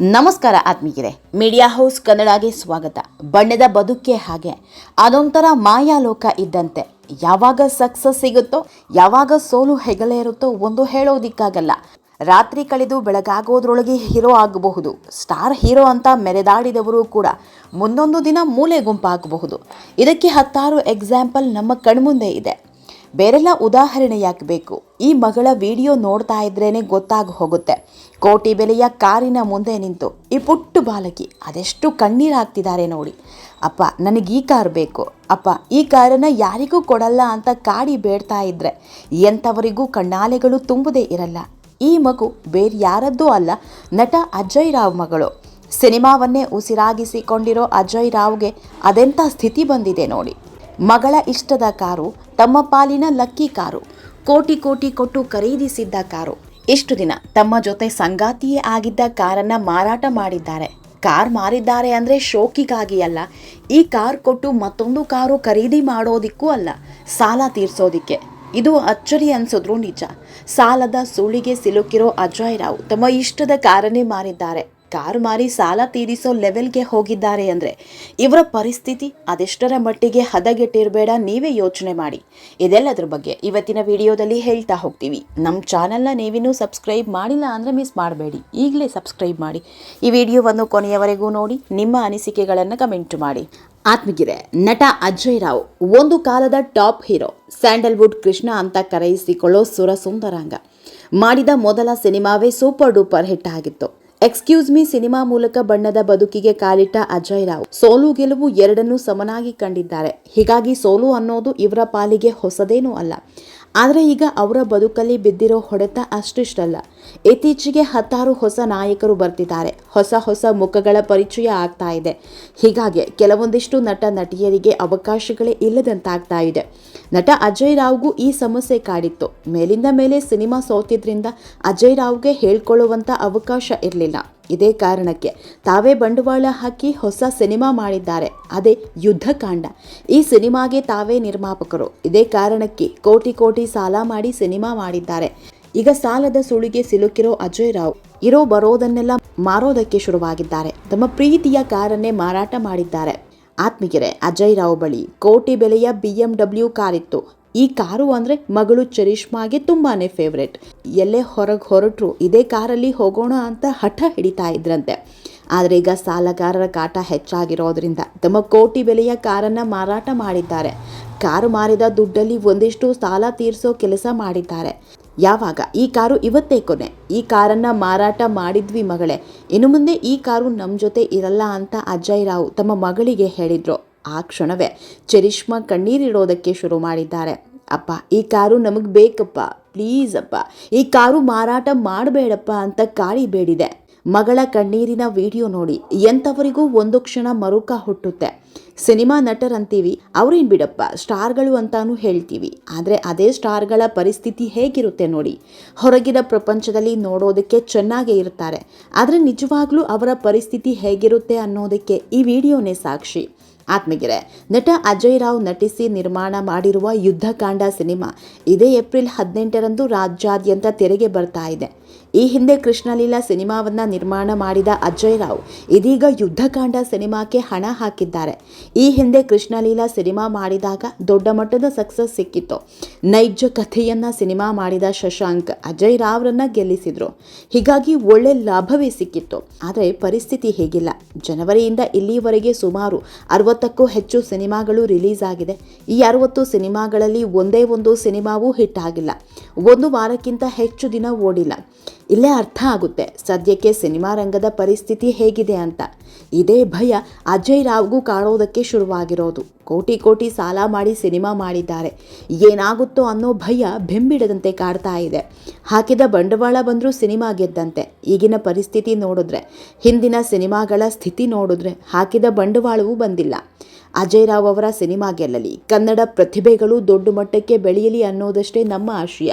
ನಮಸ್ಕಾರ ಆತ್ಮೀಯರೇ. Media house ಕನ್ನಡಗೆ ಸ್ವಾಗತ. ಬಣ್ಣದ ಬದುಕೆ ಹಾಗೆ. ಅದೊಂಥರ ಮಾಯಾಲೋಕ ಇದ್ದಂತೆ. ಯಾವಾಗ ಸಕ್ಸಸ್ ಸಿಗುತ್ತೋ, ಯಾವಾಗ ಸೋಲು ಹೆಗಲೇ ಇರುತ್ತೋ ಒಂದು ಹೇಳೋದಿಕ್ಕಾಗಲ್ಲ. ರಾತ್ರಿ ಕಳೆದು ಬೆಳಗಾಗೋದ್ರೊಳಗೆ ಹೀರೋ ಆಗಬಹುದು. ಸ್ಟಾರ್ ಹೀರೋ ಅಂತ ಮೆರೆದಾಡಿದವರು ಕೂಡ ಮುಂದೊಂದು ದಿನ ಮೂಲೆ ಗುಂಪಾಗಬಹುದು. ಇದಕ್ಕೆ ಹತ್ತಾರು ಎಕ್ಸಾಂಪಲ್ ನಮ್ಮ ಕಣ್ಮುಂದೆ ಇದೆ. ಬೇರೆಲ್ಲ ಉದಾಹರಣೆ ಯಾಕೆ ಬೇಕು ಈ ಮಗಳ ವಿಡಿಯೋ ನೋಡ್ತಾ ಇದ್ರೇ ಗೊತ್ತಾಗಿ ಹೋಗುತ್ತೆ. ಕೋಟಿ ಬೆಲೆಯ ಕಾರಿನ ಮುಂದೆ ನಿಂತು. ಈ ಪುಟ್ಟು ಬಾಲಕಿ ಅದೆಷ್ಟು ಕಣ್ಣೀರು ಹಾಕ್ತಿದ್ದಾರೆ ನೋಡಿ. ಅಪ್ಪ, ನನಗೆ ಈ ಕಾರ್ ಬೇಕು. ಅಪ್ಪ, ಈ ಕಾರನ್ನು ಯಾರಿಗೂ ಕೊಡಲ್ಲ ಅಂತ ಕಾಡಿ ಬೇಡ್ತಾ ಇದ್ರೆ. ಎಂಥವರಿಗೂ ಕಣ್ಣಾಲೆಗಳು ತುಂಬದೇ ಇರಲ್ಲ. ಈ ಮಗು ಬೇರೆ ಯಾರದ್ದೂ ಅಲ್ಲ, ನಟ ಅಜಯ್ ರಾವ್ ಮಗಳು. ಸಿನಿಮಾವನ್ನೇ ಉಸಿರಾಗಿಸಿಕೊಂಡಿರೋ ಅಜಯ್ ರಾವ್ಗೆ ಅದೆಂಥ ಸ್ಥಿತಿ ಬಂದಿದೆ ನೋಡಿ. ಮಗಳ ಇಷ್ಟದ ಕಾರು, ತಮ್ಮ ಪಾಲಿನ ಲಕ್ಕಿ ಕಾರು, ಕೋಟಿ ಕೋಟಿ ಕೊಟ್ಟು ಖರೀದಿಸಿದ್ದ ಕಾರು. ಇಷ್ಟು ದಿನ ತಮ್ಮ ಜೊತೆ ಸಂಗಾತಿಯೇ ಆಗಿದ್ದ ಕಾರನ್ನ ಮಾರಾಟ ಮಾಡಿದ್ದಾರೆ. ಕಾರ್ ಮಾರಿದ್ದಾರೆ ಅಂದರೆ ಶೋಕಿಗಾಗಿ ಅಲ್ಲ. ಈ ಕಾರ್ ಕೊಟ್ಟು ಮತ್ತೊಂದು ಕಾರು ಖರೀದಿ ಮಾಡೋದಿಕ್ಕೂ ಅಲ್ಲ. ಸಾಲ ತೀರಿಸೋದಿಕ್ಕೆ. ಇದು ಅಚ್ಚರಿ ಅನ್ಸಿದ್ರು ನಿಜ. ಸಾಲದ ಸುಳಿಗೆ ಸಿಲುಕಿರೋ ಅಜಯ್ ರಾವ್ ತಮ್ಮ ಇಷ್ಟದ ಕಾರನ್ನೇ ಮಾರಿದ್ದಾರೆ. ಕಾರು ಮಾರಿ ಸಾಲ ತೀರಿಸೋ ಲೆವೆಲ್ಗೆ ಹೋಗಿದ್ದಾರೆ ಅಂದರೆ ಇವರ ಪರಿಸ್ಥಿತಿ ಅದೆಷ್ಟರ ಮಟ್ಟಿಗೆ ಹದಗೆಟ್ಟಿರಬೇಡ ನೀವೇ ಯೋಚನೆ ಮಾಡಿ. ಇದೆಲ್ಲದ್ರ ಬಗ್ಗೆ ಇವತ್ತಿನ ವಿಡಿಯೋದಲ್ಲಿ ಹೇಳ್ತಾ ಹೋಗ್ತೀವಿ. ನಮ್ಮ ಚಾನಲ್ನ ನೀವಿನ್ನೂ ಸಬ್ಸ್ಕ್ರೈಬ್ ಮಾಡಿಲ್ಲ ಅಂದರೆ ಮಿಸ್ ಮಾಡಬೇಡಿ. ಈಗಲೇ ಸಬ್ಸ್ಕ್ರೈಬ್ ಮಾಡಿ. ಈ ವಿಡಿಯೋವನ್ನು ಕೊನೆಯವರೆಗೂ ನೋಡಿ, ನಿಮ್ಮ ಅನಿಸಿಕೆಗಳನ್ನು ಕಮೆಂಟ್ ಮಾಡಿ. ಆತ್ಮಗಿರೆ ನಟ ಅಜಯ್ ರಾವ್, ಒಂದು ಕಾಲದ ಟಾಪ್ ಹೀರೋ, ಸ್ಯಾಂಡಲ್ವುಡ್ ಕೃಷ್ಣ ಅಂತ ಕರೆಯಿಸಿಕೊಳ್ಳೋ ಸುರಸುಂದರಾಂಗ. ಮಾಡಿದ ಮೊದಲ ಸಿನಿಮಾವೇ ಸೂಪರ್ ಡೂಪರ್ ಹಿಟ್ ಆಗಿತ್ತು. ಎಕ್ಸ್ಕ್ಯೂಸ್ ಮೀ ಸಿನಿಮಾ ಮೂಲಕ ಬಣ್ಣದ ಬದುಕಿಗೆ ಕಾಲಿಟ್ಟ ಅಜಯ್ ರಾವ್. ಸೋಲು ಗೆಲುವು ಎರಡನ್ನೂ ಸಮನಾಗಿ ಕಂಡಿದ್ದಾರೆ. ಹೀಗಾಗಿ ಸೋಲು ಅನ್ನೋದು ಇವರ ಪಾಲಿಗೆ ಹೊಸದೇನೂ ಅಲ್ಲ. ಆದರೆ ಈಗ ಅವರ ಬದುಕಲ್ಲಿ ಬಿದ್ದಿರೋ ಹೊಡೆತ ಅಷ್ಟಿಷ್ಟಲ್ಲ. ಇತ್ತೀಚೆಗೆ ಹತ್ತಾರು ಹೊಸ ನಾಯಕರು ಬರ್ತಿದ್ದಾರೆ. ಹೊಸ ಹೊಸ ಮುಖಗಳ ಪರಿಚಯ ಆಗ್ತಾ ಇದೆ. ಹೀಗಾಗಿ ಕೆಲವೊಂದಿಷ್ಟು ನಟ, ನಟಿಯರಿಗೆ ಅವಕಾಶಗಳೇ ಇಲ್ಲದಂತಾಗ್ತಾ ಇದೆ. ನಟ ಅಜಯ್ ರಾವ್ಗೂ ಈ ಸಮಸ್ಯೆ ಕಾಡಿತ್ತು. ಮೇಲಿಂದ ಮೇಲೆ ಸಿನಿಮಾ ಸೋತಿದ್ರಿಂದ ಅಜಯ್ ರಾವ್ಗೆ ಹೇಳ್ಕೊಳ್ಳುವಂಥ ಅವಕಾಶ ಇರಲಿಲ್ಲ. ಇದೇ ಕಾರಣಕ್ಕೆ ತಾವೇ ಬಂಡವಾಳ ಹಾಕಿ ಹೊಸ ಸಿನಿಮಾ ಮಾಡಿದ್ದಾರೆ. ಅದೇ ಯುದ್ಧಕಾಂಡ. ಈ ಸಿನಿಮಾಗೆ ತಾವೇ ನಿರ್ಮಾಪಕರು. ಇದೇ ಕಾರಣಕ್ಕೆ ಕೋಟಿ ಕೋಟಿ ಸಾಲ ಮಾಡಿ ಸಿನಿಮಾ ಮಾಡಿದ್ದಾರೆ. ಈಗ ಸಾಲದ ಸುಳಿಗೆ ಸಿಲುಕಿರೋ ಅಜಯ್ ರಾವ್. ಇರೋ ಬರೋದನ್ನೆಲ್ಲ ಮಾರೋದಕ್ಕೆ ಶುರುವಾಗಿದ್ದಾರೆ. ತಮ್ಮ ಪ್ರೀತಿಯ ಕಾರನ್ನೇ ಮಾರಾಟ ಮಾಡಿದ್ದಾರೆ. ಆತ್ಮೀಯರೇ, ಅಜಯ್ ರಾವ್ ಬಳಿ ಕೋಟಿ ಬೆಲೆಯ ಬಿ ಎಂ ಡಬ್ಲ್ಯೂ ಕಾರಿತ್ತು. ಈ ಕಾರು ಅಂದರೆ ಮಗಳು ಚರಿಷ್ಮಾಗೆ ತುಂಬಾನೇ ಫೇವ್ರೆಟ್ ಎಲ್ಲೇ ಹೊರಗೆ ಹೊರಟರು ಇದೇ ಕಾರಲ್ಲಿ ಹೋಗೋಣ ಅಂತ ಹಠ ಹಿಡಿತಾ ಇದ್ರಂತೆ. ಆದರೆ ಈಗ ಸಾಲಗಾರರ ಕಾಟ ಹೆಚ್ಚಾಗಿರೋದ್ರಿಂದ ತಮ್ಮ ಕೋಟಿ ಬೆಲೆಯ ಕಾರನ್ನು ಮಾರಾಟ ಮಾಡಿದ್ದಾರೆ. ಕಾರು ಮಾರಿದ ದುಡ್ಡಲ್ಲಿ ಒಂದಿಷ್ಟು ಸಾಲ ತೀರಿಸೋ ಕೆಲಸ ಮಾಡಿದ್ದಾರೆ. ಯಾವಾಗ? ಈ ಕಾರು ಇವತ್ತೇ ಕೊನೆ. ಈ ಕಾರನ್ನು ಮಾರಾಟ ಮಾಡಿದ್ವಿ ಮಗಳೇ. ಇನ್ನು ಮುಂದೆ ಈ ಕಾರು ನಮ್ಮ ಜೊತೆ ಇರಲ್ಲ ಅಂತ ಅಜಯ್ ರಾವ್ ತಮ್ಮ ಮಗಳಿಗೆ ಹೇಳಿದ್ರು. ಆ ಕ್ಷಣವೇ ಚರಿಷ್ಮಾ ಕಣ್ಣೀರಿಡೋದಕ್ಕೆ ಶುರು ಮಾಡಿದ್ದಾರೆ. ಅಪ್ಪ, ಈ ಕಾರು ನಮಗೆ ಬೇಕಪ್ಪ ಪ್ಲೀಸ್ ಅಪ್ಪ. ಈ ಕಾರು ಮಾರಾಟ ಮಾಡಬೇಡಪ್ಪ ಅಂತ ಕಾಳಿ ಬೇಡಿದೆ. ಮಗಳ ಕಣ್ಣೀರಿನ ವಿಡಿಯೋ ನೋಡಿ ಎಂಥವರಿಗೂ ಒಂದು ಕ್ಷಣ ಮರುಕ ಹುಟ್ಟುತ್ತೆ. ಸಿನಿಮಾ ನಟರಂತೀವಿ, ಅವ್ರೇನು ಬಿಡಪ್ಪ, ಸ್ಟಾರ್ಗಳು ಅಂತಾನೂ ಹೇಳ್ತೀವಿ. ಆದರೆ ಅದೇ ಸ್ಟಾರ್ಗಳ ಪರಿಸ್ಥಿತಿ ಹೇಗಿರುತ್ತೆ ನೋಡಿ. ಹೊರಗಿನ ಪ್ರಪಂಚದಲ್ಲಿ ನೋಡೋದಕ್ಕೆ ಚೆನ್ನಾಗೇ ಇರ್ತಾರೆ. ಆದರೆ ನಿಜವಾಗ್ಲೂ ಅವರ ಪರಿಸ್ಥಿತಿ ಹೇಗಿರುತ್ತೆ ಅನ್ನೋದಕ್ಕೆ ಈ ವಿಡಿಯೋನೇ ಸಾಕ್ಷಿ. ಆತ್ಮಗಿರೆ ನಟ ಅಜಯ್ ರಾವ್ ನಟಿಸಿ ನಿರ್ಮಾಣ ಮಾಡಿರುವ ಯುದ್ಧಕಾಂಡ ಸಿನಿಮಾ ಇದೇ ಏಪ್ರಿಲ್ ಹದಿನೆಂಟರಂದು ರಾಜ್ಯಾದ್ಯಂತ ತೆರೆಗೆ ಬರ್ತಾ ಇದೆ. ಈ ಹಿಂದೆ ಕೃಷ್ಣಲೀಲಾ ಸಿನಿಮಾವನ್ನ ನಿರ್ಮಾಣ ಮಾಡಿದ ಅಜಯ್ ರಾವ್ ಇದೀಗ ಯುದ್ಧಕಾಂಡ ಸಿನಿಮಾಕ್ಕೆ ಹಣ ಹಾಕಿದ್ದಾರೆ. ಈ ಹಿಂದೆ ಕೃಷ್ಣಲೀಲಾ ಸಿನಿಮಾ ಮಾಡಿದಾಗ ದೊಡ್ಡ ಮಟ್ಟದ ಸಕ್ಸಸ್ ಸಿಕ್ಕಿತ್ತು. ನೈಜ ಕಥೆಯನ್ನ ಸಿನಿಮಾ ಮಾಡಿದ ಶಶಾಂಕ್ ಅಜಯ್ ರಾವ್ರನ್ನ ಗೆಲ್ಲಿಸಿದ್ರು. ಹೀಗಾಗಿ ಒಳ್ಳೆ ಲಾಭವೇ ಸಿಕ್ಕಿತ್ತು. ಆದರೆ ಪರಿಸ್ಥಿತಿ ಹೇಗಿಲ್ಲ. ಜನವರಿಯಿಂದ ಇಲ್ಲಿವರೆಗೆ ಸುಮಾರು ಅರವತ್ತಕ್ಕೂ ಹೆಚ್ಚು ಸಿನಿಮಾಗಳು ರಿಲೀಸ್ ಆಗಿದೆ. ಈ ಅರವತ್ತು ಸಿನಿಮಾಗಳಲ್ಲಿ ಒಂದೇ ಒಂದು ಸಿನಿಮಾವೂ ಹಿಟ್ ಆಗಿಲ್ಲ. ಒಂದು ವಾರಕ್ಕಿಂತ ಹೆಚ್ಚು ದಿನ ಓಡಿಲ್ಲ. ಇಲ್ಲೇ ಅರ್ಥ ಆಗುತ್ತೆ. ಸದ್ಯಕ್ಕೆ ಸಿನಿಮಾ ರಂಗದ ಪರಿಸ್ಥಿತಿ ಹೇಗಿದೆ ಅಂತ. ಇದೇ ಭಯ ಅಜಯ್ ರಾವ್ಗೂ ಕಾಣೋದಕ್ಕೆ ಶುರುವಾಗಿರೋದು. ಕೋಟಿ ಕೋಟಿ ಸಾಲ ಮಾಡಿ ಸಿನಿಮಾ ಮಾಡಿದ್ದಾರೆ. ಏನಾಗುತ್ತೋ ಅನ್ನೋ ಭಯ ಬೆಂಬಿಡದಂತೆ ಕಾಡ್ತಾ ಇದೆ. ಹಾಕಿದ ಬಂಡವಾಳ ಬಂದರೂ ಸಿನಿಮಾ ಗೆದ್ದಂತೆ. ಈಗಿನ ಪರಿಸ್ಥಿತಿ ನೋಡಿದ್ರೆ, ಹಿಂದಿನ ಸಿನಿಮಾಗಳ ಸ್ಥಿತಿ ನೋಡಿದ್ರೆ ಹಾಕಿದ ಬಂಡವಾಳವೂ ಬಂದಿಲ್ಲ. ಅಜಯ್ ರಾವ್ ಅವರ ಸಿನಿಮಾ ಗೆಲ್ಲಲಿ. ಕನ್ನಡ ಪ್ರತಿಭೆಗಳು ದೊಡ್ಡ ಮಟ್ಟಕ್ಕೆ ಬೆಳೆಯಲಿ ಅನ್ನೋದಷ್ಟೇ ನಮ್ಮ ಆಶಯ.